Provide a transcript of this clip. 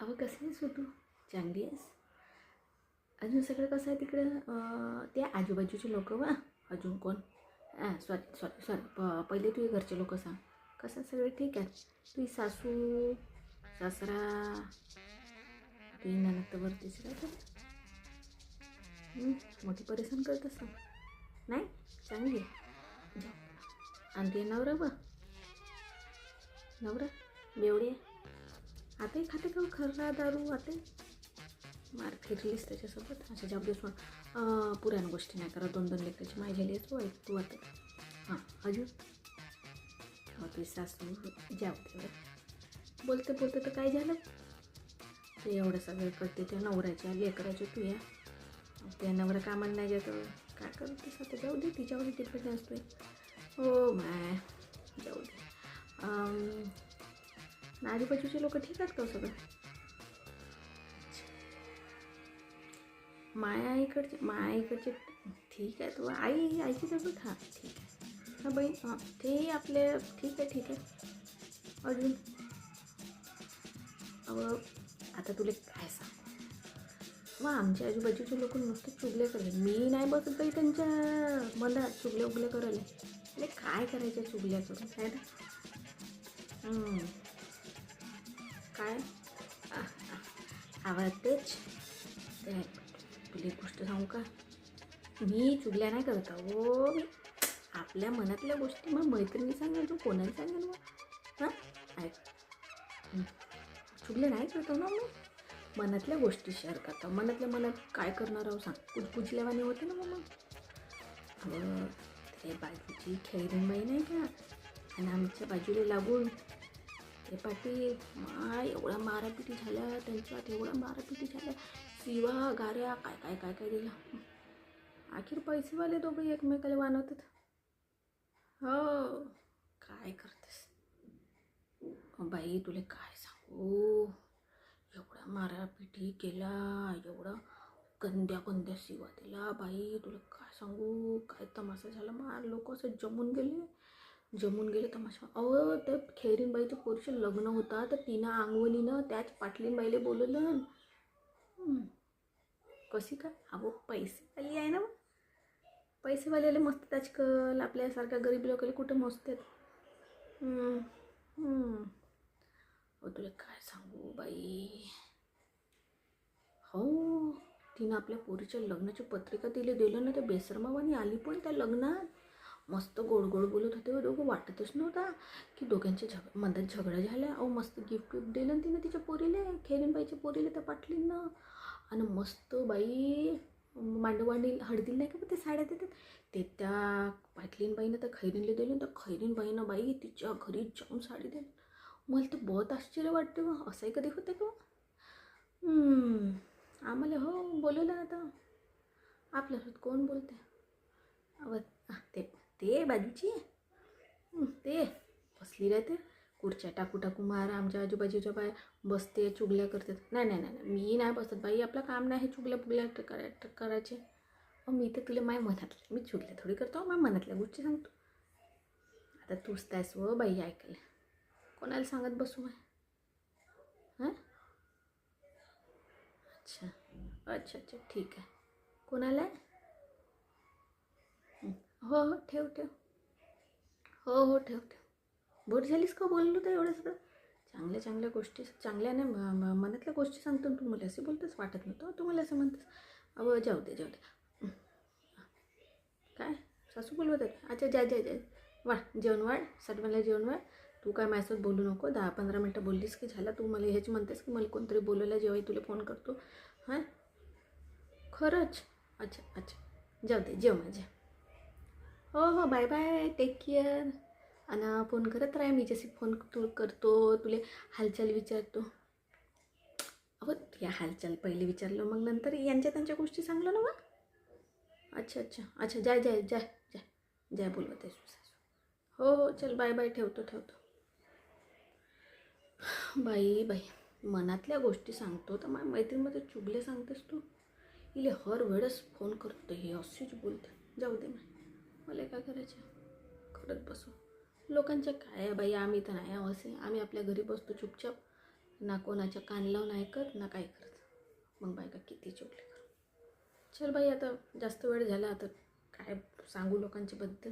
अगं कसं आहेस हो तू चांगली आहेस? अजून सगळं कसं आहे तिकडं? ते आजूबाजूचे लोक वा? अजून कोण? हां सॉरी सॉरी सॉरी प पहिले तुझे घरचे लोक सांग. कसं सगळे ठीक आहे? तुझी सासू सासरा तुझी ननद तर वरतीच राहतो मोठी परेशान करत असं नाही चांगली आहे. आणि ते नवरा बा नवरा? बेवडी? आहे आताही खाते का खरा दारू आते. मार फिरलीस त्याच्यासोबत. अशा जाऊ दिवस मग पुराण गोष्टी नाही करा दोन दोन लेकराची माय झाली तू ऐक तू आता. हां अजून? हो तुझी सासू जाऊ दे बोलते बोलते तर काय झालं? ते एवढं सगळं करते त्या नवऱ्याच्या लेकराच्या तू या. त्या नवरा कामाला नाही जातं. काय करतेस आता? जाऊ दे. तिच्यावर डिपेंड असतोय. हो माय. आजूबाजूचे लोक ठीक आहेत का सगळं? माया आईकडचे माया इकडचे ठीक आहे तू आई आईची तब्येत हां ठीक आहे. हां बहीण हां ते आपले ठीक आहे ठीक आहे. अजून? अहो आता तुला काय सांग? मग आमच्या आजूबाजूचे लोक नुसते चुगले करले मी नाही बसत बाई त्यांच्या मला चुगले उगले करायला. अरे काय करायच्या चुगल्या करून काय ना काय? आवडतेच ते तुला एक गोष्ट सांगू का? मी चुगल्या नाही करत हो मी आपल्या मनातल्या गोष्टी मग मैत्रिणी सांगेल तू कोणाला सांगेल मग? हां? ऐक. चुगल्या नाही करतो ना मी मनातल्या गोष्टी शेअर करतो. मनातल्या मनात काय करणार आहो सांग. कुजकुजल्यावानी होते ना मग? अगं ते बाजूची खेळणी नाही का? आणि आमच्या बाजूला लागून ते पाटील एवढ्या मारापिटी झाल्या त्यांच्यात एवढ्या मारापिटी झाल्या शिवा गाऱ्या काय काय काय काय दिला? आखिर पैसेवाले दोघे एकमेकाला वानवतात. हो काय करतेस? बाई तुला काय सांगू? एवढ्या मारापिटी केला एवढा गंद्या गंद्या शिवा दिला. बाई तुला काय सांगू? काय तमाशा झाला? मार लोक असं जमून गेले. जमून गेले तमाशा अहो त्या खेरीनबाईच्या पोरीचं लग्न होता तर तिनं आंगवलीनं त्याच पाटलीनबाईला बोलवलं. कशी काय? अहो पैसेवाली आहे ना पैसेवाल्याला मस्त त्याच कल आपल्यासारख्या गरीब लोकांना कुठं मस्त आहेत अहो तुला काय सांगू बाई? हो तिनं आपल्या पोरीच्या लग्नाची पत्रिका तिला दिलं ना तर बेसरमावानी आली पण त्या लग्नात. मस्त गोड गोड बोलत होते. दोघं वाटतच नव्हता की दोघांच्या झग मधात झगडा झाला. अहो मस्त गिफ्ट विफ्ट दिलं ना तिनं तिच्या पोरीले खेरीनबाईच्या पोरीला त्या पाटलीनं. आणि मस्त बाई मांडवांडी हळदीला नाही का ते साड्या देतात? ते त्या पाटलीनबाईनं त्या खैरीनला दिलं. तर खैरीनबाईनं बाई तिच्या घरी जाऊन साडी दिली. मला तर बहुत आश्चर्य वाटतं बा असंही कधी होतं का? आम्हाला हो बोलवलं ना आता. आपल्यासोबत कोण बोलते ते बाजूची. ते. बसली राहते खुर्च्या टाकू टाकू मारा आमच्या आजूबाजूच्या बाय बसते चुगल्या करतात. नाही नाही नाही नाही, मी नाही बसत बाई. आपलं काम नाही हे चुगल्या पुगल्या करा करायचे. मग मी तर तुला माय मनातले मी चुगल्या थोडी करतो माय मनातल्या गोष्टी सांगतो. आता तूच त्यास व बाई ऐकलं कोणाला सांगत बसू माय हां? अच्छा. अच्छा अच्छा. ठीक आहे. कोणाला? आहे हो हो ठेव ठेव. हो हो ठेव ठेव. बोर झालीस का? बोललो तर एवढं सगळं चांगल्या चांगल्या गोष्टी चांगल्याने म- म- मनातल्या गोष्टी सांगतो तू मला. असे बोलतेस वाटत नव्हतं. तू मला असं म्हणतेस. अहो जाऊ दे जाऊ दे. काय? सासू बोलवत आहे अच्छा जा जा जा. वाढ जेवण वाढ. साठी मला जेवण वाढ. तू काय माझ्यासोबत बोलू नको. दहा पंधरा मिनटं बोललीस की झालं. तू मला ह्याची म्हणतेस की मला कोणतरी बोलवलं जेव्हाही तुला फोन करतो. हां? खरंच? अच्छा अच्छा. जाऊ दे जेव माझ्या. हो हो बाय बाय टेक केअर आणि फोन करत राहा. मी जशी फोन तू करतो तुले हालचाल विचारतो. अहो या हालचाल पहिले विचारलो मग नंतर यांच्या त्यांच्या गोष्टी सांगलो ना मग? अच्छा अच्छा. अच्छा जाय जाय जाय जाय. जाय बोलवत. आहे सासू हो हो चल बाय बाय ठेवतो ठेवतो. बाई बाई. मनातल्या गोष्टी सांगतो तर माझ्या मैत्रीमध्ये चुगले सांगतेस तू. इले हर वेळेस फोन करतो हे असेच बोलते. जाऊ दे मग मला काय करायचं? करत बसू लोकांच्या काय बाई? आम्ही तर नाही आहो. असे आम्ही आपल्या घरी बसतो चुपचाप. ना कोणाच्या कान लावून ऐकत ना काय करत. मग बायका किती चोपले कर चल बाई आता जास्त वेळ झाला आता काय सांगू लोकांच्याबद्दल